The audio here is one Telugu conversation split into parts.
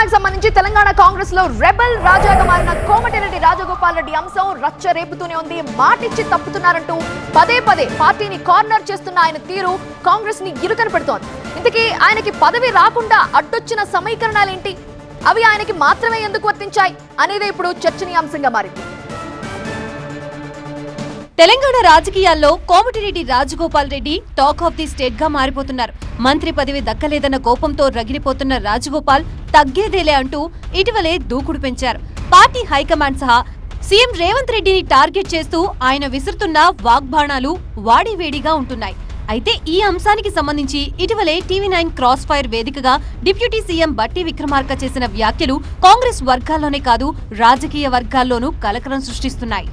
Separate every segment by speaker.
Speaker 1: తెలంగాణకు సంబంధించి తెలంగాణ కాంగ్రెస్లో రెబల్ రాజాగా మారిన కోమటిరెడ్డి రాజగోపాల్ రెడ్డి అంశం రచ్చ రేపుతూనే ఉంది. మాటిచ్చి తప్పుతున్నారంటూ పదే పదే పార్టీని కార్నర్ చేస్తున్న ఆయన తీరు కాంగ్రెస్ని ఇరుకన పెడుతోంది. ఇంతకీ ఆయనకి పదవి రాకుండా అడ్డొచ్చిన సమీకరణాలేంటి? అవి ఆయనకి మాత్రమే ఎందుకు వర్తించాయి? అనేది ఇప్పుడు చర్చనీయాంశంగా మారింది.
Speaker 2: తెలంగాణ రాజకీయాల్లో Komatireddy Rajagopal Reddy talk of the స్టేట్గా మారిపోతున్నారు. మంత్రి పదవి దక్కలేదన్న కోపంతో రగిలిపోతున్న రాజగోపాల్ తగ్గేదేలే అంటూ ఇటీవలే దూకుడు పెంచారు. పార్టీ హైకమాండ్ సహా సీఎం రేవంత్ రెడ్డిని టార్గెట్ చేస్తూ ఆయన విసురుతున్న వాగ్బాణాలు వాడివేడిగా ఉంటున్నాయి. అయితే ఈ అంశానికి సంబంధించి ఇటీవలే టీవీ నైన్ క్రాస్ ఫైర్ వేదికగా డిప్యూటీ సీఎం బట్టి విక్రమార్క చేసిన వ్యాఖ్యలు కాంగ్రెస్ వర్గాల్లోనే కాదు రాజకీయ వర్గాల్లోనూ కలకలం సృష్టిస్తున్నాయి.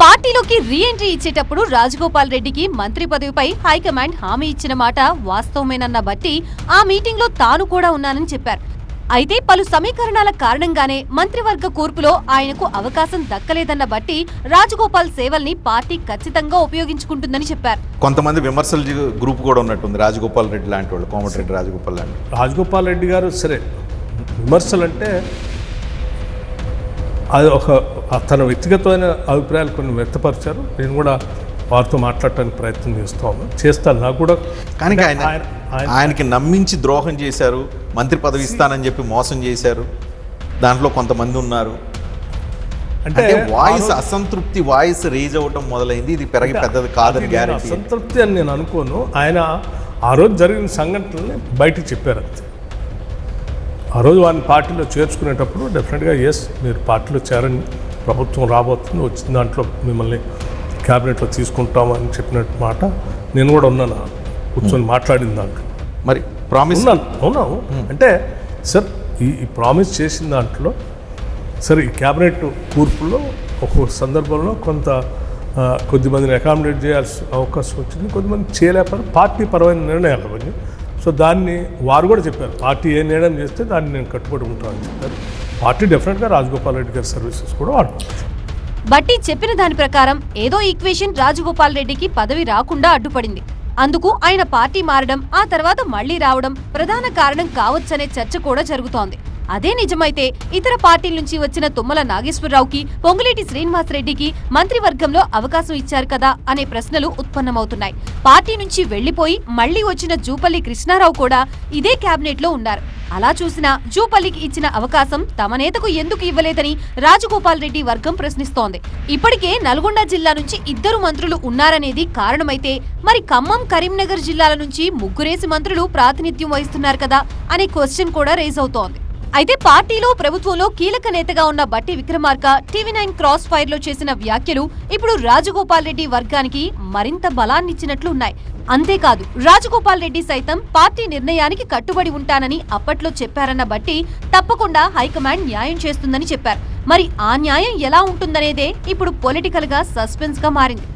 Speaker 2: పార్టీలోకి రీ ఎంట్రీ ఇచ్చేటప్పుడు రాజగోపాల్ రెడ్డికి మంత్రి పదవిపై హైకమాండ్ హామీ ఇచ్చిన మాట వాస్తవమేనన్న బట్టి ఆ మీటింగ్లో తాను కూడా ఉన్నానని చెప్పారు అయితే పలు సమీకరణాల కారణంగానే మంత్రివర్గ కూర్పులో ఆయనకు అవకాశం దక్కలేదన్న బట్టి రాజగోపాల్ సేవల్ని పార్టీ ఖచ్చితంగా ఉపయోగించుకుంటుందని చెప్పారు
Speaker 3: కొంతమంది విమర్శల గ్రూప్ కూడా ఉన్నట్టుంది రాజగోపాల్ రెడ్డి లాంటి వాళ్ళు కోమటిరెడ్డి రాజగోపాల్ లాంటి.
Speaker 4: రాజగోపాల్ రెడ్డి గారు సరే విమర్శలు అంటే అది ఒక తన వ్యక్తిగతమైన అభిప్రాయాలు కొన్ని వ్యక్తపరిచారు. నేను కూడా వారితో మాట్లాడటానికి ప్రయత్నం చేస్తాను చేస్తాను. నాకు కూడా
Speaker 3: కానీ ఆయన
Speaker 4: ఆయన- ఆయన-
Speaker 3: ఆయనకి నమ్మించి ద్రోహం చేశారు. మంత్రి పదవి ఇస్తానని చెప్పి మోసం చేశారు. దాంట్లో కొంతమంది ఉన్నారు.
Speaker 4: అంటే
Speaker 3: వాయిస్ అసంతృప్తి వాయిస్ రేజ్ అవ్వటం మొదలైంది. ఇది పెరగి పెద్దది కాదని గ్యారెంటీ
Speaker 4: అసంతృప్తి అని నేను అనుకోను. ఆయన ఆ రోజు జరిగిన సంఘటనల్ని బయటికి చెప్పారు అంతే. ఆ రోజు వారిని పార్టీలో చేర్చుకునేటప్పుడు డెఫినెట్గా ఎస్ మీరు పార్టీలో చేరండి ప్రభుత్వం రాబోతుంది వచ్చిన దాంట్లో మిమ్మల్ని క్యాబినెట్లో తీసుకుంటామని చెప్పినట్టు మాట నేను కూడా ఉన్నాను. కూర్చొని మాట్లాడిన దాంట్లో.
Speaker 3: మరి ప్రామిస్
Speaker 4: ఉన్నాను. అవునావు అంటే సార్ ఈ ఈ ప్రామిస్ చేసిన దాంట్లో సరే ఈ క్యాబినెట్ కూర్పులో ఒక్కొక్క సందర్భంలో కొంత కొద్దిమందిని అకామిడేట్ చేయాల్సిన అవకాశం వచ్చింది కొద్దిమంది చేయలేకపోయారు. పార్టీ పరమైన నిర్ణయాలు అవన్నీ సో దాన్ని వారు కూడా చెప్పారు పార్టీ ఏ నిర్ణయం చేస్తే దాన్ని నేను కట్టుబడి ఉంటానని చెప్పారు. పార్టీ డెఫినెట్గా రాజగోపాల్ రెడ్డి గారి సర్వీసెస్ కూడా వాడుకుంటారు
Speaker 2: బట్టి చెప్పిన దాని ప్రకారం ఏదో ఈక్వేషన్ రాజగోపాల్ రెడ్డికి పదవి రాకుండా అడ్డుపడింది. అందుకు ఆయన పార్టీ మారడం ఆ తర్వాత మళ్ళీ రావడం ప్రధాన కారణం కావచ్చనే చర్చ కూడా జరుగుతోంది. అదే నిజమైతే ఇతర పార్టీల నుంచి వచ్చిన తుమ్మల నాగేశ్వరరావుకి పొంగులేటి శ్రీనివాస్ రెడ్డికి మంత్రివర్గంలో అవకాశం ఇచ్చారు కదా అనే ప్రశ్నలు ఉత్పన్నమవుతున్నాయి. పార్టీ నుంచి వెళ్ళిపోయి మళ్ళీ వచ్చిన జూపల్లి కృష్ణారావు కూడా ఇదే కేబినెట్లో ఉన్నారు. అలా చూసినా జూపల్లికి ఇచ్చిన అవకాశం తమ నేతకు ఎందుకు ఇవ్వలేదని రాజగోపాల్ రెడ్డి వర్గం ప్రశ్నిస్తోంది. ఇప్పటికే నల్గొండ జిల్లా నుంచి ఇద్దరు మంత్రులు ఉన్నారనేది కారణమైతే మరి ఖమ్మం కరీంనగర్ జిల్లాల నుంచి ముగ్గురేసి మంత్రులు ప్రాతినిధ్యం వహిస్తున్నారు కదా అనే క్వశ్చన్ కూడా రేజ్ అవుతోంది. అయితే పార్టీలో ప్రభుత్వంలో కీలక నేతగా ఉన్న Bhatti Vikramarka TV nine cross ఫైర్లో చేసిన వ్యాఖ్యలు ఇప్పుడు రాజగోపాల్ రెడ్డి వర్గానికి మరింత బలాన్నిచ్చినట్లు ఉన్నాయి అంతేకాదు రాజగోపాల్ రెడ్డి సైతం పార్టీ నిర్ణయానికి కట్టుబడి ఉంటానని అప్పట్లో చెప్పారన్న బట్టి తప్పకుండా హైకమాండ్ న్యాయం చేస్తుందని చెప్పారు. మరి ఆ న్యాయం ఎలా ఉంటుందనేదే ఇప్పుడు పొలిటికల్గా సస్పెన్స్గా మారింది.